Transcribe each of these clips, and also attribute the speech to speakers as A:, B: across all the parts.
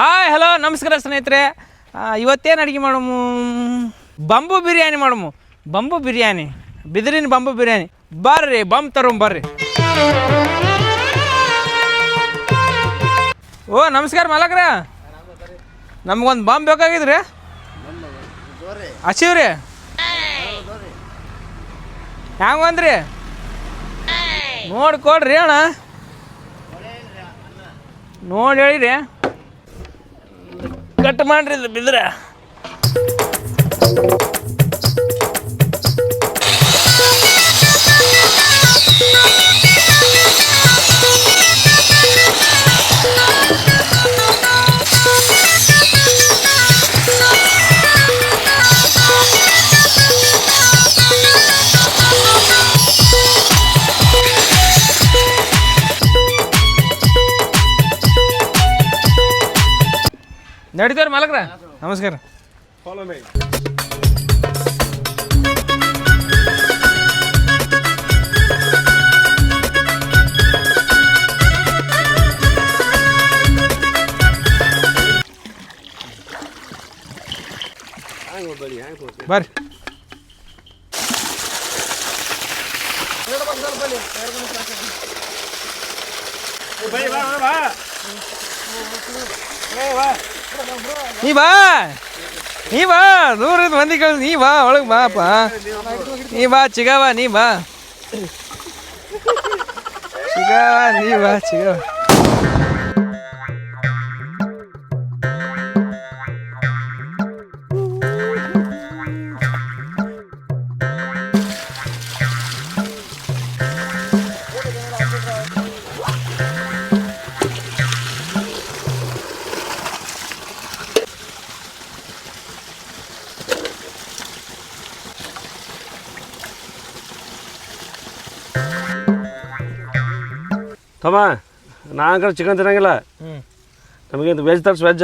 A: Hi, hello, ನಮಸ್ಕಾರ ಸ್ನೇಹಿತರೆ. ಇವತ್ತೇನು ಅಡುಗೆ ಮಾಡಮು? ಬಂಬು ಬಿರಿಯಾನಿ ಮಾಡಮು. ಬಂಬು ಬಿರಿಯಾನಿ. ಬಿದಿರಿನ ಬಂಬು ಬಿರಿಯಾನಿ. ಬರ್ರಿ, ಬಂಬ್ ತರೋಮ್ ಬರ್ರಿ. ಓ, ನಮಸ್ಕಾರ ಮಲಕ್ರ. ನಮ್ಗೊಂದು ಬಾಂಬ್ ಬೇಕಾಗಿದ್ರಿ? ಹಸಿವ್ರಿ ಹ್ಯಾಂಗ ಒಂದ್ರಿ ನೋಡಿ ಕೊಡ್ರಿ ಅಣ್ಣ. ನೋಡಿ ಹೇಳಿರಿ. ಕಟ್ ಮಾಡ್ರಿ ಇದು ಬಿದ್ರೆ. ನಡೀತಾರ ಮಾಲಕ್ರ? ನಮಸ್ಕಾರ. ಬರ್ರಿ. ನೀ ಬಾ. ನೀ ಬಾ ದೂರದ ಮಂದಿ ಕಳ್ಸಿ ನೀ ಬಾ ಒಳಗೆ ಬಾಪ ನೀ ಬಾ ಚಿಗವ ನೀ ಬಾ ಚಿಗವ ನೀ ಬಾ ಚಿಗವ
B: ತಮ್ಮ ನಾನು ಚಿಕನ್ ತಿನ್ನಂಗಿಲ್ಲ.
A: ಹ್ಞೂ
B: ನಮಗೆ ವೆಜ್ ತರ್ಸ್ ವೆಜ್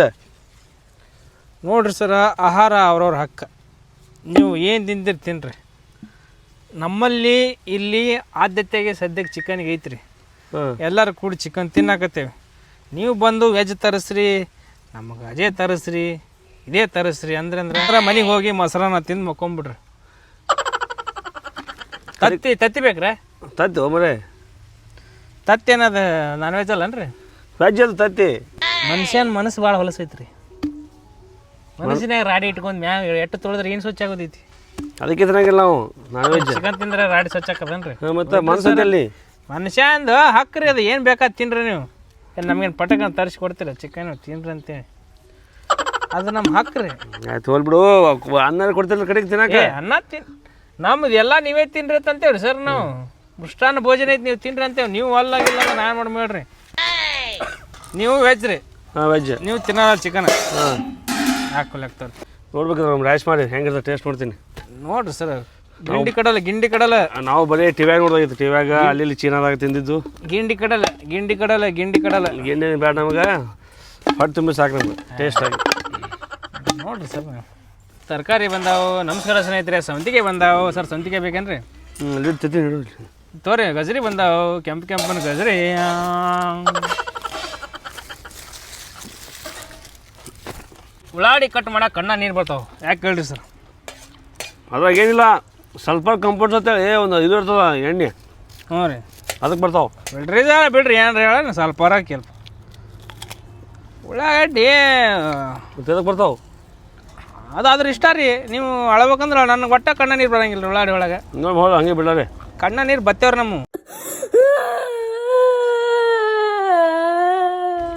A: ನೋಡ್ರಿ ಸರ ಆಹಾರ ಅವ್ರವ್ರ ಹಕ್ಕ. ನೀವು ಏನು ತಿಂತೀರಿ ತಿನ್ರಿ. ನಮ್ಮಲ್ಲಿ ಇಲ್ಲಿ ಆದ್ಯತೆಗೆ ಸದ್ಯಕ್ಕೆ ಚಿಕನ್ಗೆ ಐತ್ರಿ. ಎಲ್ಲರೂ ಕೂಡಿ ಚಿಕನ್ ತಿನ್ನಾಕತ್ತೇವೆ. ನೀವು ಬಂದು ವೆಜ್ ತರಿಸ್ರಿ ನಮಗೆ ಅದೇ ತರಿಸ್ರಿ ಇದೇ ತರಿಸ್ರಿ ಅಂದ್ರೆ ಅಂದ್ರೆ ಮನೆಗೆ ಹೋಗಿ ಮೊಸರನ್ನ ತಿಂದು ಮಕ್ಕೊಂಬಿಡ್ರಿ. ತತ್ತಿ ತತ್ತಿ ಬೇಕ್ರೆ
B: ತತ್ತಿ ಮರೆ.
A: ತತ್ತಿ ಏನದ ನಾನ್ ವೆಜ್ ಅಲ್ಲನ್ರಿ?
B: ವೆಜ್ ಅದು ತತ್ತಿ.
A: ಮನುಷ್ಯನ ಮನಸ್ಸು ಭಾಳ ಹೊಲಸೈತ್ರಿ. ಮನಸ್ಸಿನಾಗ ರಾಡಿ ಇಟ್ಕೊಂಡ್ ಮ್ಯಾಗ ಎಟ್ಟು ತೊಳೆದ್ರೆ ಏನು ಸ್ವಚ್ಛ ಆಗೋದೈತಿ?
B: ಅದಕ್ಕೆ ತಿನ್ನಂಗಿಲ್ಲ ನಾವು ನಾನ್ ವೆಜ್
A: ಚಿಕನ್ ತಿಂದ್ರೆ ರಾಡಿ ಸ್ವಚ್ಛ ಆಕದನ್ರಿ?
B: ಮತ್ತೆ ಮನಸ್ಸಲ್ಲಿ
A: ಮನುಷ್ಯ ಹಾಕ್ರಿ ಅದು ಏನು ಬೇಕಾ ತಿನ್ರಿ ನೀವು. ಏನ್ ನಮ್ಗೇನು ಪಟಕನ ತರಿಸಿ ಕೊಡ್ತೀರ ಚಿಕನ್ ತಿನ್ರಿ ಅಂತೇಳಿ. ಅದು ನಮ್ಮ ಹಾಕ್ರಿ
B: ಆಯ್ತು ಹೋಲ್ಬಿಡು ಅನ್ನ ಕೊಡ್ತಿಲ್ಲ ಕಡೆಗೆ ತಿನ್ನಕ.
A: ಏ ಅನ್ನ ತಿನ್ ನಮ್ದು ಎಲ್ಲ ನೀವೇ ತಿನ್ರಿ ಅಂತ ಅಂತೇವ್ರಿ ಸರ್ ನಾವು. ಮೃಷ್ಟಾನ್ನ ಭೋಜನ ಐತಿ ನೀವು ತಿನ್ರಿ ಅಂತೇವೆ ನೀವು ಅಲ್ಲಾಗಿಲ್ಲ ನಾನು ಮಾಡ್ಬೇಡ್ರಿ ನೀವು ವೆಜ್ ರೀ.
B: ಹಾಂ ವೆಜ್
A: ನೀವು ತಿನ್ನಲ್ಲ ಚಿಕನ್
B: ಹಾಂ. ನೋಡ್ಬೇಕಂದ್ರೆ ನಮ್ಮ ರೈಸ್ ಮಾಡಿ ಹೆಂಗಿರ್ತದೆ ಟೇಸ್ಟ್ ನೋಡ್ತೀನಿ.
A: ನೋಡ್ರಿ ಸರ್ ಗಿಂಡಿ ಕಡಲೆ ಗಿಂಡಿ ಕಡಲೆ.
B: ನಾವು ಬರೀ ಟಿವ್ಯಾಗ ನೋಡೋದಾಗಿತ್ತು. ಟಿವ್ಯಾಗ ಅಲ್ಲಿ ಇಲ್ಲಿ ಚೀನಾದಾಗ ತಿಂದಿದ್ದು.
A: ಗಿಂಡಿ ಕಡಲೆ ಗಿಂಡಿ ಕಡಲೆ ಗಿಂಡಿ ಕಡಲೆ.
B: ಗಿಂಡಿ ಬೇಡ ನಮ್ಗೆ? ಹೊಟ್ಟೆ ತುಂಬಿ ಸಾಕು ನಮ್ಗೆ. ಟೇಸ್ಟ್ ಆಗಿ.
A: ನೋಡ್ರಿ ಸರ್ ತರಕಾರಿ ಬಂದಾವು ನಮಸ್ಕಾರ ಸ್ನೇಹಿತರೆ ಸಂತಿಗೆ ಬಂದಾವು. ಸರ್ ಸಂತಿಗೆ ಬೇಕೇನ್ರಿ?
B: ಹ್ಞೂ ಅಲ್ಲಿ ತಿಂತೀನಿ
A: ತೋರಿ ಗಜರಿ ಬಂದಾವು. ಕೆಂಪು ಕೆಂಪನ ಗಜರಿ. ಉಳ್ಳಾಡಿ ಕಟ್ ಮಾಡಕ್ಕೆ ಕಣ್ಣ ನೀರು ಬರ್ತಾವೆ. ಯಾಕೆ ಕೇಳ್ರಿ ಸರ್?
B: ಅದ್ರಾಗ ಏನಿಲ್ಲ ಸ್ವಲ್ಪ ಕಂಫರ್ಟ್ ಅಂತೇಳಿ ಒಂದು ಇದು ಇರ್ತದ ಎಣ್ಣೆ.
A: ಹ್ಞೂ ರೀ.
B: ಅದಕ್ಕೆ ಬರ್ತಾವೆ.
A: ಬಿಡ್ರಿ ಸರ್ ಬಿಡ್ರಿ. ಏನ್ರಿ ಹೇಳ ಸ್ವಲ್ಪ ಕೆಲ್ಪ ಉಳ್ಳಾಗಡ್ಡಿ.
B: ಅದಕ್ಕೆ ಬರ್ತಾವೆ?
A: ಅದ್ರ ಇಷ್ಟ ರೀ. ನೀವು ಅಳಬೇಕಂದ್ರೆ ನನಗೆ ಒಟ್ಟ ಕಣ್ಣ ನೀರು ಬರಂಗಿಲ್ಲ ಉಳ್ಳಾಡಿ ಒಳಗೆ.
B: ನೋಡ್ಬೋದು ಹೋದ ಹಂಗೆ ಬಿಡಾರೆ
A: ಕಣ್ಣ ನೀರು ಬತ್ತೇವ್ರ ನಮ್ಮ.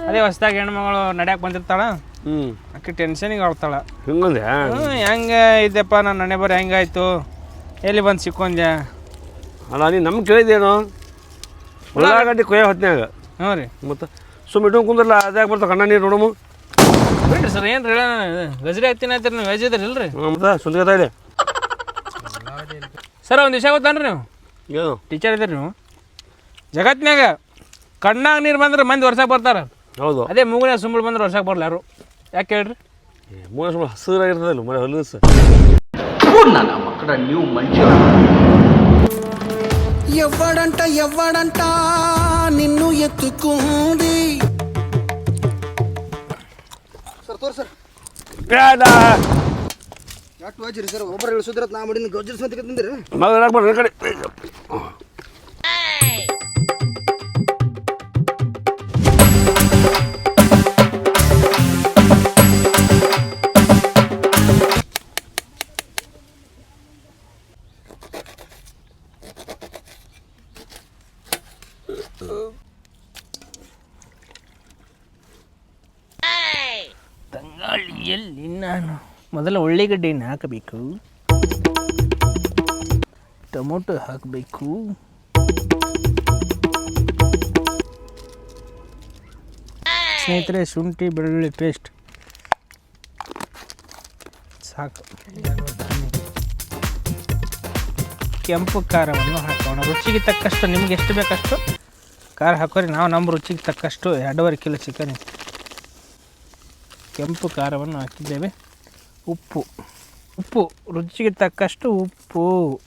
A: ಅದೇ ಹೊಸ್ದಾಗಿ ಹೆಣ್ಮಗಳು ನಡ್ಯಾಕ್ ಬಂದಿರ್ತಾಳ.
B: ಹ್ಞೂ
A: ಆಕೆ ಟೆನ್ಷನಿಗೆ ಆಳ್ತಾಳ.
B: ಹಿಂಗಂದೆ
A: ಹ್ಞೂ ಹೆಂಗೆ ಇದೆಪ್ಪ ನನ್ನ ನನೆ ಬರ ಹೆಂಗಾಯ್ತು? ಎಲ್ಲಿ ಬಂದು ಸಿಕ್ಕೊಂದ್ಯಾ?
B: ಅಲ್ಲ ನೀ ನಮ್ಗೆ ಕೇಳಿದೇನು ಉಳ್ಳಾಗಡ್ಡಿ ಕೊಯ್ಯ ಹೊತ್ನ್ಯಾಗ.
A: ಹ್ಞೂ ರೀ.
B: ಮತ್ತು ಸುಮ್ಮ ಇಟ್ಟು ಕುಂದ್ರಲ್ಲ ಅದ್ಯಾಕೆ ಬರ್ತಾ ಕಣ್ಣ ನೀರು ನೋಡಮು
A: ಬಿಡ್ರಿ ಸರ್ ಏನು ಹೇಳ ಗಜರಿ ಹತ್ತಿನ ಹತ್ತಿರ ನೀವು ವೆಜ್ ಇದ್ರಿ ಇಲ್ರಿ
B: ಮತ್ತೆ ಸುಂದರತಾ ಇದೆ
A: ಸರ್ ಒಂದು ವಿಷಯ ಗೊತ್ತಾನ್ರಿ ನೀವು?
B: ಏನು
A: ಟೀಚರ್ ಇದ್ದೀರಿ ನೀವು ಜಗತ್ನ್ಯಾಗ ಕಣ್ಣಾಗ ನೀರು ಬಂದ್ರೆ ಮಂದಿ ವರ್ಷಕ್ಕೆ ಬರ್ತಾರೆ
B: ಹೌದು
A: ಅದೇ ಮೂಗನೇ ಸುಂಬಳು ಬಂದ್ರೆ ವರ್ಷಕ್ಕೆ ಬರಲ್ಲ ಯಾರು ಯಾಕೆ ಹೇಳ್ರಿ
B: ಮೂರು ಸುಮ್ಮನೆ ಹಸಿರಾಗಿರ್ತದಲ್ಲ ಮಳೆ ಹೊಲಸು
C: ನನ್ನ ಮಕ್ಕಳ ನೀವು ಮಂಚ
D: ఎవ్వడంట ఎవ్వడంట నిన్ను ఎత్తుకుంది
B: ಬೇಡ
E: ಎಷ್ಟು ವಜ್ರಿ ಸರ್ ಒಬ್ಬರು ಇಳಿಸಿದ್ರ ನಾ ಮಾಡಿನ ಗಜ್ಜರ್ ಸಂತಿಗೆ ತಿಂದಿರಿ
B: ಮಗ ಬರ್ರಿ ಈ ಕಡೆ
A: ತಂಗಾಳಿಯಲ್ಲಿ ನಾನು ಮೊದಲ ಉಳ್ಳಿಗಡ್ಡೆಯನ್ನು ಹಾಕಬೇಕು. ಟೊಮೊಟೊ ಹಾಕಬೇಕು. ಸ್ನೇಹಿತರೆ, ಶುಂಠಿ, ಬೆಳ್ಳುಳ್ಳಿ ಪೇಸ್ಟ್ ಸಾಕು. ಕೆಂಪು ಖಾರವನ್ನು ಹಾಕೋಣ. ರುಚಿಗೆ ತಕ್ಕಷ್ಟು, ನಿಮ್ಗೆ ಎಷ್ಟು ಬೇಕಷ್ಟು ಖಾರ ಹಾಕೋರಿ. ನಾವು ನಮ್ಮ ರುಚಿಗೆ ತಕ್ಕಷ್ಟು ಎರಡೂವರೆ ಕಿಲೋ ಚಿಕನ್ ಕೆಂಪು ಖಾರವನ್ನು ಹಾಕಿದ್ದೇವೆ. ಉಪ್ಪು. ಉಪ್ಪು. ರುಚಿಗೆ ತಕ್ಕಷ್ಟು ಉಪ್ಪು.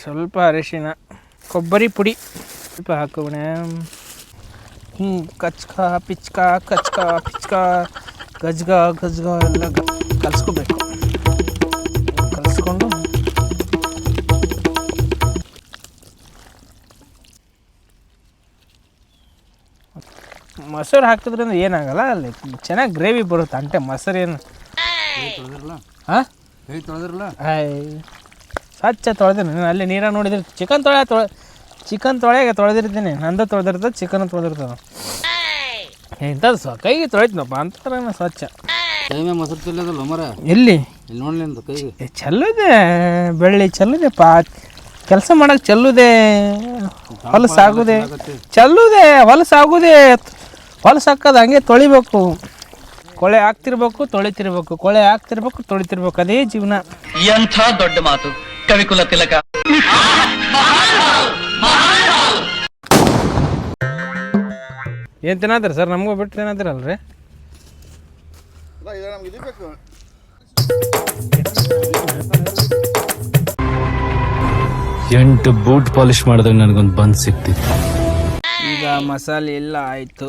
A: ಸ್ವಲ್ಪ ಅರಿಶಿನ. ಕೊಬ್ಬರಿ ಪುಡಿ. ಸ್ವಲ್ಪ ಹಾಕೋಣ. ಹ್ಞೂ ಕಚ್ಕ, ಪಿಚ್ಕ ಕಚ್ಕ, ಪಿಚ್ಕ. ಗಜ್ಗ ಗಜ್ಗ ಎಲ್ಲ ಕಲಿಸ್ಕೋಬೇಕು. ಮೊಸರು ಹಾಕಿದ್ರಿಂದ ಏನಾಗಲ್ಲ ಅಲ್ಲಿ ಚೆನ್ನಾಗಿ ಗ್ರೇವಿ ಬರುತ್ತೆ ಅಂಟೆ ಮೊಸರು ಏನು ಹಾಂ ಸ್ವಚ್ಛ ತೊಳೆದಿರಿ ನಾನು. ಅಲ್ಲಿ ನೀರಾಗ ನೋಡಿದ್ರೆ ಚಿಕನ್ ತೊಳೆ ತೊಳೆ ಚಿಕನ್ ತೊಳೆಗೆ ತೊಳೆದಿರ್ತೀನಿ. ನಂದು ತೊಳೆದಿರ್ತದೆ ಚಿಕನ್ ತೊಳೆದಿರ್ತದೆ. ಎಂಥದ್ದು ಸ್ವ ಕೈಗೆ ತೊಳಿತೀನಪ್ಪ ಅಂತಾರೆ ಸ್ವಚ್ಛ.
E: ಮೊಸರು ಚೆಲ್ಲದಲ್ಲ ಮರ?
A: ಎಲ್ಲಿ?
E: ಇಲ್ಲಿ ನೋಡಲಿ ಅಂತ ಕೈಗೆ.
A: ಚೆಲ್ಲುದೆ ಬೆಳ್ಳಿ ಚೆಲ್ಲದೆ ಪಾ ಕೆಲಸ ಮಾಡಕ್ಕೆ ಚೆಲ್ಲುದೆ ಹೊಲಸಾಗುದೆ. ಚೆಲ್ಲುದೆ ಹೊಲಸಾಗುದೆ. ಹೊಲಸಾಕೋದು ಹಂಗೆ ತೊಳಿಬೇಕು. ಕೊಳೆ ಹಾಕ್ತಿರ್ಬೇಕು ತೊಳಿತಿರ್ಬೇಕು. ಕೊಳೆ ಹಾಕ್ತಿರ್ಬೇಕು ತೊಳಿತಿರ್ಬೇಕು. ಅದೇ ಜೀವನ.
C: ಎಂಥ ದೊಡ್ಡ ಮಾತು. ಕವಿಕುಲ ತಿಲಕ.
A: ಏನು ತಿನ್ನತ್ತೀರಿ ಸರ್? ನಮಗೂ ಬಿಟ್ಟು ತಿನ್ನತ್ತೀರಲ್ರಿ
E: ಅಲ್ರಿ ಇದು ಬೇಕು
F: ಎಂಟು ಬೂಟ್ ಪಾಲಿಶ್ ಮಾಡಿದ್ರೆ ನನಗೊಂದು ಬಂದ್ ಸಿಕ್ತಿತ್ತು.
A: ಈಗ ಮಸಾಲೆ ಎಲ್ಲ ಆಯಿತು.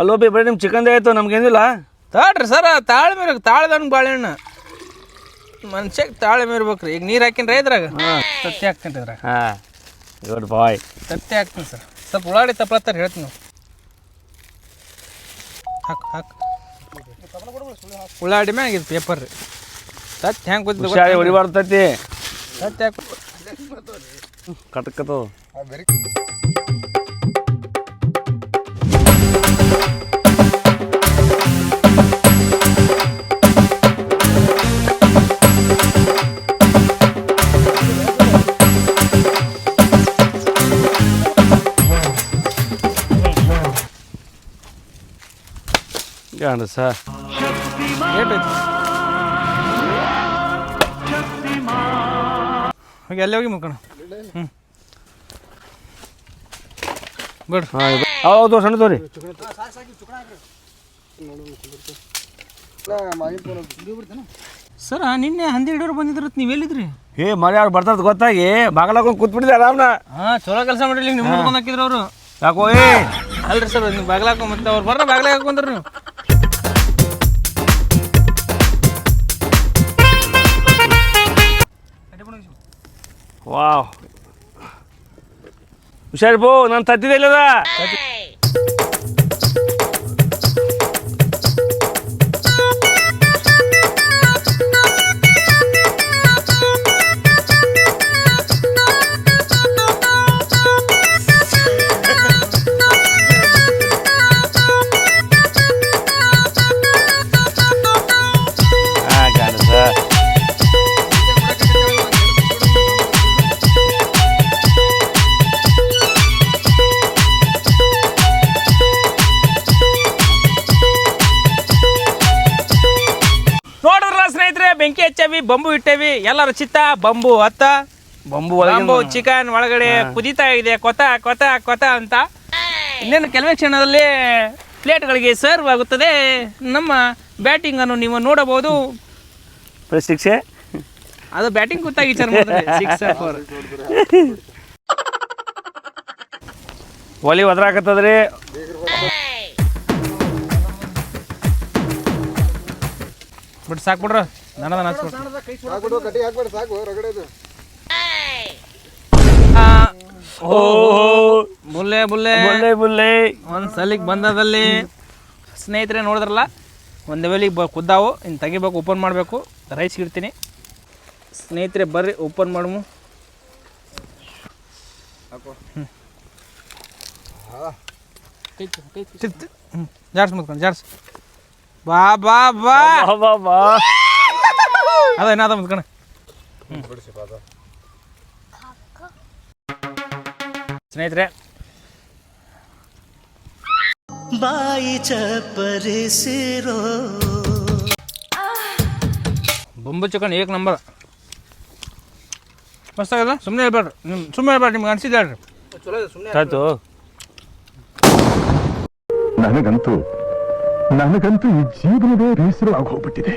B: ಹಲೋ ಬಿ ಬರೀ ನಿಮ್ಮ ಚಿಕನ್ದೇ ಆಯಿತು ನಮ್ಗೇನಿಲ್ಲ
A: ತಾಳ್ರಿ ಸರ ತಾಳ್ಮೆ ಇರ್ಬೇಕು ತಾಳ್ದವ್ನಿಗೆ ಬಾಳೆಹಣ್ಣು ಮನ್ಷ್ಯಗೆ ತಾಳ್ಮೆ ಇರ್ಬೇಕು ರೀ ಈಗ ನೀರು ಹಾಕಿನ್ರಿ ಇದ್ರಾಗ? ಸತ್ಯ ಹಾಕ್ತೀನಿ ಇದ್ರಾಗ.
B: ಹಾಂ. ಗುಡ್ ಬಾಯ್
A: ತತ್ತಿ ಹಾಕ್ತೀನಿ ಸರ್. ಸ್ವಲ್ಪ ಉಳ್ಳಾಡಿ ತಪ್ಪಲತ್ತಾರ ಹೇಳ್ತೀನಿ ನಾವು. ಹಾಕು ಹಾಕು. ಉಳ್ಳಾಡಿ ಮ್ಯಾಗ ಇದು ಪೇಪರ್ ರೀ. ತತ್ತಿ ಹೆಂಗೆ
B: ಸತ್ಯ
A: ತತ್ತಿ. ಹಾಕು
B: ಕಟ್ಕತ್ತವು ಗಾಂಡ ಸರ್
A: ಏಟ್ ಐತಿ ಹೋಗಿ ಅಲ್ಲೇ ಹೋಗಿ ಮುಕ್ಕಣ ಹ್ಞೂ
B: ಹಾಂ ಹೌದು ಸಣ್ಣ ತೋರಿ.
A: ಸರ ನಿನ್ನೆ ಹಂದಿ ಹಿಡಿಯೋರು ಬಂದಿದ್ರ ನೀವು ಎಲ್ಲಿದ್ರಿ?
B: ಏ ಮರಿ ಅವ್ರು ಬರ್ತಾರ ಗೊತ್ತಾಗಿ? ಬಾಗಲಾಕೊಂಡು ಕೂತ್ಬಿಟ್ಟಿದೆ ಆರಾಮ್ನ.
A: ಹಾಂ ಚಲೋ ಕೆಲಸ ಮಾಡಿರ್ಲಿ ನಿಮ್ಮ ಬಂದು ಹಾಕಿದ್ರು ಅವರು.
B: ಯಾಕೋ ಏ.
A: ಅಲ್ರಿ ಸರ್ ನೀವು ಬಾಗಲಾಕ ಮತ್ತೆ ಅವ್ರು ಬರ್ರ ಬಾಗ್ಲಾಗ ಹಾಕೊಂಡ್ರಿ ನೀವು?
B: ವಾವ್ ಹುಷಾರಿ ಬೋ ನಾನು ತತ್ತಿದೆ ಇಲ್ಲದ
A: ಬಂಬು ಇಟ್ಟೇವಿ. ಎಲ್ಲರ ಚಿತ್ತ ಬಂಬು ಹತ್ತ.
B: ಬಂಬು
A: ಬಂಬು ಚಿಕನ್ ಒಳಗಡೆ ಕುದೀತಾ ಇದೆ. ಕೊತ ಕೊತ ಕೊತ ಅಂತ. ಇನ್ನೇನು ಕೆಲವೇ ಕ್ಷಣದಲ್ಲಿ ಪ್ಲೇಟ್ಗಳಿಗೆ ಸರ್ವ್ ಆಗುತ್ತದೆ. ನಮ್ಮ ಬ್ಯಾಟಿಂಗ್ ಅನ್ನು ನೀವು ನೋಡಬಹುದು.
B: ಶಿಕ್ಷೆ.
A: ಅದು ಬ್ಯಾಟಿಂಗ್ ಗೊತ್ತಾಗಿ
B: ಒಲಿ ಒದ್ರಾಕತ್ತದ್ರಿ.
A: ಬಿಟ್ಟು ಸಾಕು ಬಿಡ್ರ ನನದ
E: ಕಟ್ಟಿ ಹಾಕ್ಬೇಡಿ ಸಾಕು
B: ಓ
A: ಬುಲ್ಲೆ ಬುಲ್ಲೆ
B: ಬುಲ್ಲೆ ಬುಲ್ಲೆ
A: ಒಂದು ಸಲಿಗೆ ಬಂದದಲ್ಲಿ ಸ್ನೇಹಿತರೆ ನೋಡಿದ್ರಲ್ಲ ಒಂದು ವೇಳೆ ಬ ಕುದ್ದಾವು ಇನ್ನು ತೆಗಿಬೇಕು ಓಪನ್ ಮಾಡಬೇಕು ರೈಸ್ ಇಡ್ತೀನಿ. ಸ್ನೇಹಿತರೆ ಬರ್ರಿ ಓಪನ್ ಮಾಡಮು. ಹ್ಞೂ ಜಾಡ್ಸ್ ಮುತ್ಕೊಂಡು ಜಾಡ್ಸ್ ಬಾ ಬಾ. ಬಾ
B: ಬಾ ಬಾ.
A: ಅದ ಏನಾದ ಕಣ ಸ್ನೇಹಿತರೆ.
D: ಬಾಯಿ ಚಪ್ಪರಿಸಿರೋ.
A: ಬೊಂಬು ಚಿಕನ್ ಏಕ್ ನಂಬರ್. ಮಸ್ತಾಗದ ಸುಮ್ಮನೆ ಹೇಳ್ಬೇಡ್ರಿ ನಿಮ್ಮ ಸುಮ್ಮನೆ ಹೇಳ್ಬೇಡ್ರಿ ನಿಮ್ಗೆ ಅನ್ಸಿದ್ದು ಹೇಳ್ರಿ.
B: ಆಯ್ತು.
G: ನನಗಂತೂ ನನಗಂತೂ ಈ ಜೀವನವೇ ಬೇಸರ ಆಗೋಗ್ಬಿಟ್ಟಿದೆ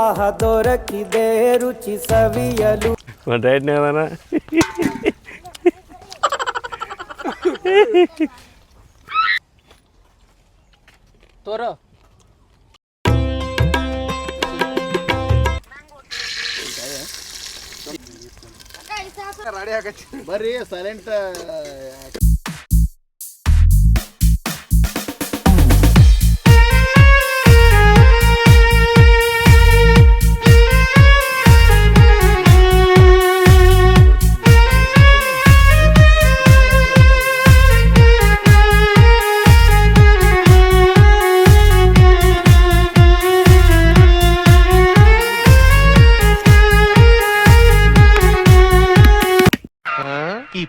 D: ಆಹ ದೊರಕಿದೆ ರುಚಿ ಸವಿಯಲು
B: ಒಂದು ಡೈಟ್ನಾಗ ಅದಾನ
A: ತೋರೋ
E: ರಾಡಿ ಹಾಕಚ್ಚಿ ಬರ್ರಿ ಸೈಲೆಂಟ್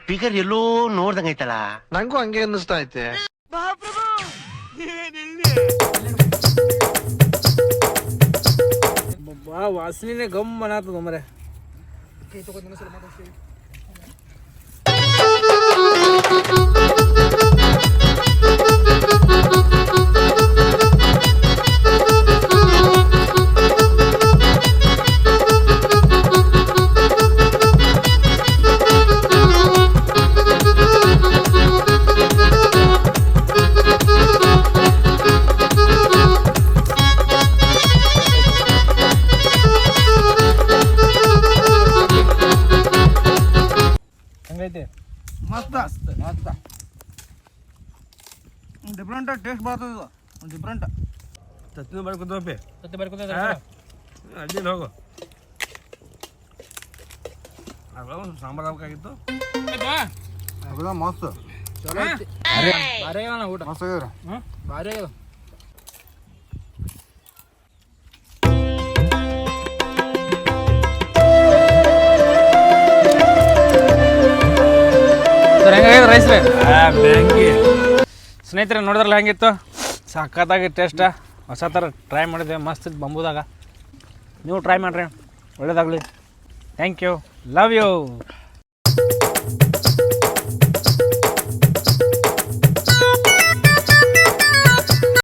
H: ಫಿಗರ್ ಎಲ್ಲೋ ನೋಡ್ದಂಗೈತಲ್ಲ
E: ನಂಗೂ ಹಂಗೆ ಅನ್ನಿಸ್ತಾ ಐತೆ.
A: ಬಾ ವಾಸನೆ ಗಮ್ ಅನ್ನತ್ತದ ಮರೆ ಹಂಗೈತೆ
E: ಮಸ್ತ್ ಮಸ್ತ್. ಡಿಫ್ರೆಂಟ್ ಟೇಸ್ಟ್ ಬರ್ತದ ಇದು. ಡಿಫ್ರೆಂಟ್
B: ತತ್ತಿನ ಬರ್ಕೊತಪ್ಪಿ
A: ತತ್ತಿ ಬರ್ಕೊತ
B: ಅಲ್ಲಿ ಹೋಗು. ಒಂದು ಸಾಂಬಾರು ಹಾಕಾಗಿತ್ತು
E: ಮಸ್ತ್. ಚಲೋ ಐತಿ
A: ಬಾರಿ ಆಗ್ಯಾವ ಊಟ.
E: ಮಸ್ತ್
A: ಭಾರಿ ಸ್ನೇಹಿತರೆ, ನೋಡಿದ್ರಲ್ಲ ಹೆಂಗಿತ್ತು? ಸಖತ್ತಾಗಿ ಟೇಸ್ಟ ಹೊಸ ಥರ ಟ್ರೈ ಮಾಡಿದೆ ಮಸ್ತ್ ಇತ್ತು ಬಂಬುದಾಗ. ನೀವು ಟ್ರೈ ಮಾಡಿರಿ, ಒಳ್ಳೇದಾಗಲಿ. Thank you love you